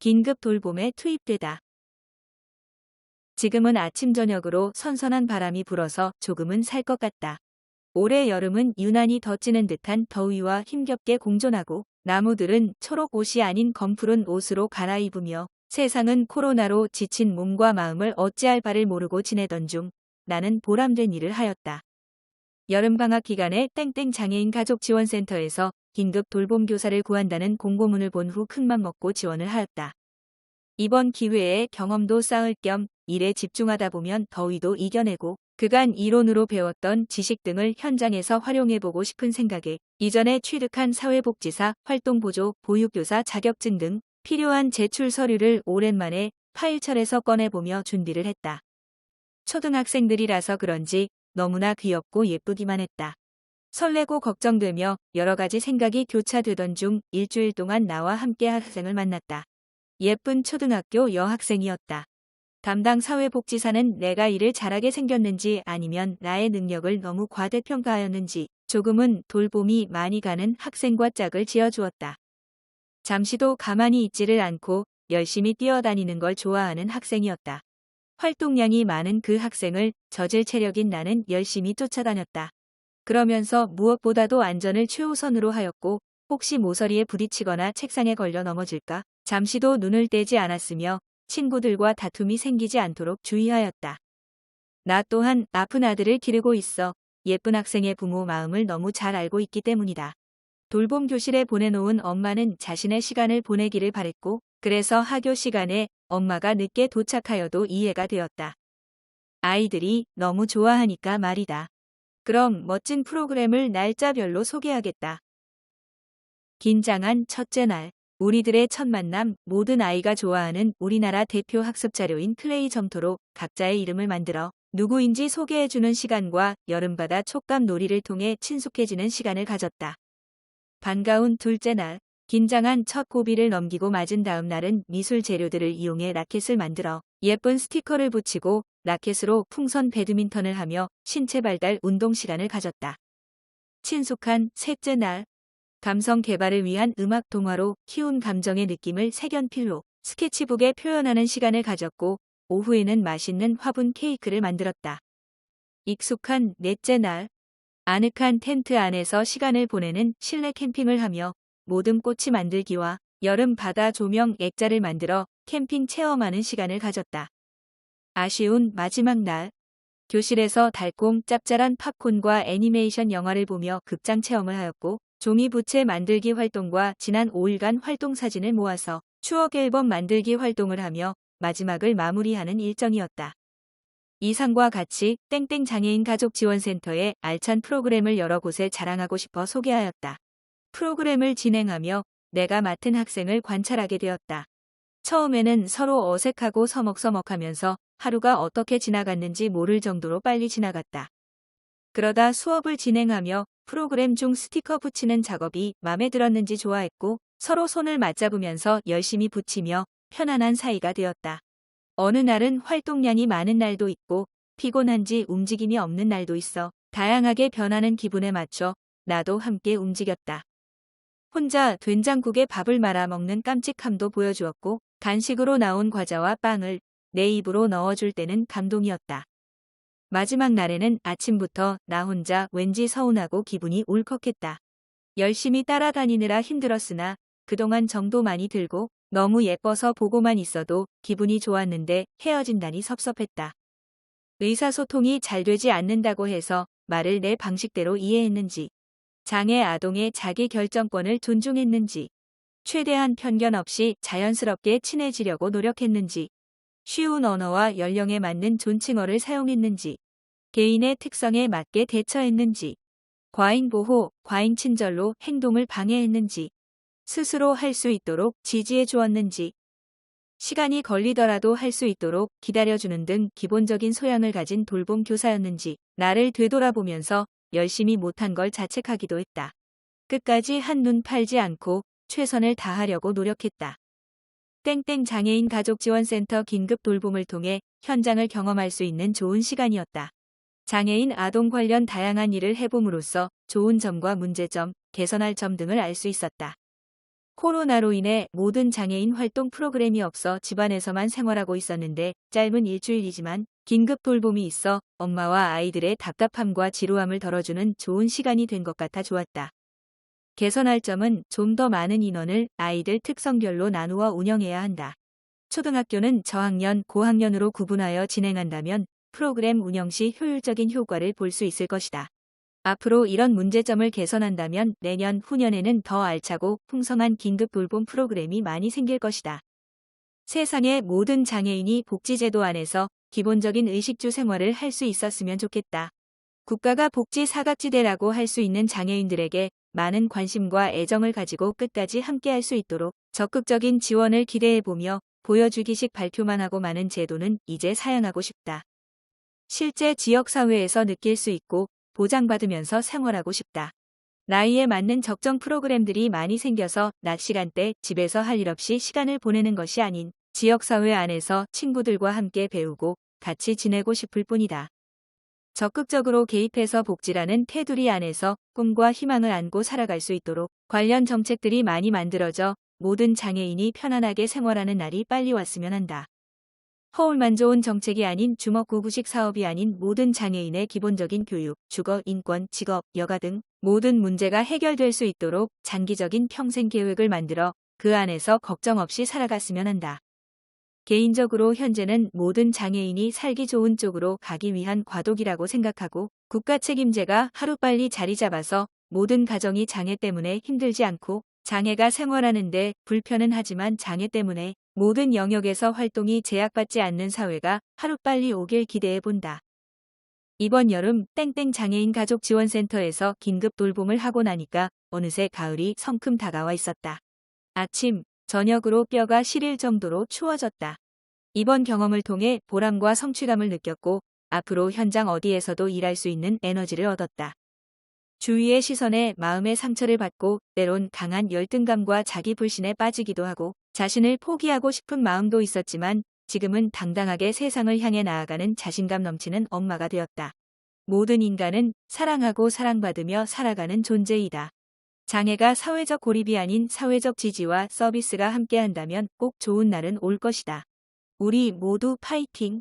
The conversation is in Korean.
긴급 돌봄에 투입되다. 지금은 아침 저녁으로 선선한 바람이 불어서 조금은 살 것 같다. 올해 여름은 유난히 더 찌는 듯한 더위와 힘겹게 공존하고 나무들은 초록 옷이 아닌 검푸른 옷으로 갈아입으며 세상은 코로나로 지친 몸과 마음을 어찌할 바를 모르고 지내던 중 나는 보람된 일을 하였다. 여름 방학 기간에 땡땡 장애인 가족 지원센터에서 긴급 돌봄 교사를 구한다는 공고문을 본 후 큰맘 먹고 지원을 하였다. 이번 기회에 경험도 쌓을 겸 일에 집중하다 보면 더위도 이겨내고 그간 이론으로 배웠던 지식 등을 현장에서 활용해보고 싶은 생각에 이전에 취득한 사회복지사, 활동보조, 보육교사 자격증 등 필요한 제출 서류를 오랜만에 파일철에서 꺼내보며 준비를 했다. 초등학생들이라서 그런지 너무나 귀엽고 예쁘기만 했다. 설레고 걱정되며 여러 가지 생각이 교차되던 중 일주일 동안 나와 함께 학생을 만났다. 예쁜 초등학교 여학생이었다. 담당 사회복지사는 내가 일을 잘하게 생겼는지 아니면 나의 능력을 너무 과대평가하였는지 조금은 돌봄이 많이 가는 학생과 짝을 지어주었다. 잠시도 가만히 있지를 않고 열심히 뛰어다니는 걸 좋아하는 학생이었다. 활동량이 많은 그 학생을 저질 체력인 나는 열심히 쫓아다녔다. 그러면서 무엇보다도 안전을 최우선으로 하였고 혹시 모서리에 부딪히거나 책상에 걸려 넘어질까 잠시도 눈을 떼지 않았으며 친구들과 다툼이 생기지 않도록 주의하였다. 나 또한 아픈 아들을 기르고 있어 예쁜 학생의 부모 마음을 너무 잘 알고 있기 때문이다. 돌봄 교실에 보내놓은 엄마는 자신의 시간을 보내기를 바랬고 그래서 학교 시간에 엄마가 늦게 도착하여도 이해가 되었다. 아이들이 너무 좋아하니까 말이다. 그럼 멋진 프로그램을 날짜별로 소개하겠다. 긴장한 첫째 날, 우리들의 첫 만남 모든 아이가 좋아하는 우리나라 대표 학습 자료인 클레이 점토로 각자의 이름을 만들어 누구인지 소개해주는 시간과 여름바다 촉감 놀이를 통해 친숙해지는 시간을 가졌다. 반가운 둘째 날, 긴장한 첫 고비를 넘기고 맞은 다음 날은 미술 재료들을 이용해 라켓을 만들어 예쁜 스티커를 붙이고 라켓으로 풍선 배드민턴을 하며 신체 발달 운동 시간을 가졌다. 친숙한 셋째 날, 감성 개발을 위한 음악 동화로 키운 감정의 느낌을 색연필로 스케치북에 표현하는 시간을 가졌고 오후에는 맛있는 화분 케이크를 만들었다. 익숙한 넷째 날, 아늑한 텐트 안에서 시간을 보내는 실내 캠핑을 하며 모든 꽃이 만들기와 여름 바다 조명 액자를 만들어 캠핑 체험하는 시간을 가졌다. 아쉬운 마지막 날, 교실에서 달콤 짭짤한 팝콘과 애니메이션 영화를 보며 극장 체험을 하였고 종이 부채 만들기 활동과 지난 5일간 활동 사진을 모아서 추억 앨범 만들기 활동을 하며 마지막을 마무리하는 일정이었다. 이상과 같이 땡땡 장애인 가족 지원센터의 알찬 프로그램을 여러 곳에 자랑하고 싶어 소개하였다. 프로그램을 진행하며 내가 맡은 학생을 관찰하게 되었다. 처음에는 서로 어색하고 서먹서먹하면서 하루가 어떻게 지나갔는지 모를 정도로 빨리 지나갔다. 그러다 수업을 진행하며 프로그램 중 스티커 붙이는 작업이 마음에 들었는지 좋아했고 서로 손을 맞잡으면서 열심히 붙이며 편안한 사이가 되었다. 어느 날은 활동량이 많은 날도 있고 피곤한지 움직임이 없는 날도 있어 다양하게 변하는 기분에 맞춰 나도 함께 움직였다. 혼자 된장국에 밥을 말아 먹는 깜찍함도 보여주었고 간식으로 나온 과자와 빵을 내 입으로 넣어줄 때는 감동이었다. 마지막 날에는 아침부터 나 혼자 왠지 서운하고 기분이 울컥했다. 열심히 따라다니느라 힘들었으나 그동안 정도 많이 들고 너무 예뻐서 보고만 있어도 기분이 좋았는데 헤어진다니 섭섭했다. 의사소통이 잘 되지 않는다고 해서 말을 내 방식대로 이해했는지, 장애 아동의 자기 결정권을 존중했는지, 최대한 편견 없이 자연스럽게 친해지려고 노력했는지, 쉬운 언어와 연령에 맞는 존칭어를 사용했는지, 개인의 특성에 맞게 대처했는지, 과잉 보호, 과잉 친절로 행동을 방해했는지, 스스로 할 수 있도록 지지해 주었는지, 시간이 걸리더라도 할 수 있도록 기다려주는 등 기본적인 소양을 가진 돌봄 교사였는지 나를 되돌아보면서 열심히 못한 걸 자책하기도 했다. 끝까지 한눈 팔지 않고 최선을 다하려고 노력했다. 땡땡 장애인 가족지원센터 긴급 돌봄을 통해 현장을 경험할 수 있는 좋은 시간이었다. 장애인 아동 관련 다양한 일을 해봄으로써 좋은 점과 문제점, 개선할 점 등을 알 수 있었다. 코로나로 인해 모든 장애인 활동 프로그램이 없어 집안에서만 생활하고 있었는데 짧은 일주일이지만 긴급 돌봄이 있어 엄마와 아이들의 답답함과 지루함을 덜어주는 좋은 시간이 된 것 같아 좋았다. 개선할 점은 좀 더 많은 인원을 아이들 특성별로 나누어 운영해야 한다. 초등학교는 저학년, 고학년으로 구분하여 진행한다면 프로그램 운영 시 효율적인 효과를 볼 수 있을 것이다. 앞으로 이런 문제점을 개선한다면 내년 후년에는 더 알차고 풍성한 긴급 돌봄 프로그램이 많이 생길 것이다. 세상의 모든 장애인이 복지제도 안에서 기본적인 의식주 생활을 할 수 있었으면 좋겠다. 국가가 복지 사각지대라고 할 수 있는 장애인들에게 많은 관심과 애정을 가지고 끝까지 함께할 수 있도록 적극적인 지원을 기대해보며 보여주기식 발표만 하고 많은 제도는 이제 사양하고 싶다. 실제 지역사회에서 느낄 수 있고 보장받으면서 생활하고 싶다. 나이에 맞는 적정 프로그램들이 많이 생겨서 낮 시간대 집에서 할 일 없이 시간을 보내는 것이 아닌 지역사회 안에서 친구들과 함께 배우고 같이 지내고 싶을 뿐이다. 적극적으로 개입해서 복지라는 테두리 안에서 꿈과 희망을 안고 살아갈 수 있도록 관련 정책들이 많이 만들어져 모든 장애인이 편안하게 생활하는 날이 빨리 왔으면 한다. 허울만 좋은 정책이 아닌 주먹구구식 사업이 아닌 모든 장애인의 기본적인 교육, 주거, 인권, 직업, 여가 등 모든 문제가 해결될 수 있도록 장기적인 평생 계획을 만들어 그 안에서 걱정 없이 살아갔으면 한다. 개인적으로 현재는 모든 장애인이 살기 좋은 쪽으로 가기 위한 과도기라고 생각하고 국가 책임제가 하루빨리 자리 잡아서 모든 가정이 장애 때문에 힘들지 않고 장애가 생활하는데 불편은 하지만 장애 때문에 모든 영역에서 활동이 제약받지 않는 사회가 하루빨리 오길 기대해 본다. 이번 여름 땡땡 장애인 가족 지원센터에서 긴급 돌봄을 하고 나니까 어느새 가을이 성큼 다가와 있었다. 아침, 저녁으로 뼈가 시릴 정도로 추워졌다. 이번 경험을 통해 보람과 성취감을 느꼈고 앞으로 현장 어디에서도 일할 수 있는 에너지를 얻었다. 주위의 시선에 마음의 상처를 받고 때론 강한 열등감과 자기 불신에 빠지기도 하고 자신을 포기하고 싶은 마음도 있었지만 지금은 당당하게 세상을 향해 나아가는 자신감 넘치는 엄마가 되었다. 모든 인간은 사랑하고 사랑받으며 살아가는 존재이다. 장애가 사회적 고립이 아닌 사회적 지지와 서비스가 함께한다면 꼭 좋은 날은 올 것이다. 우리 모두 파이팅!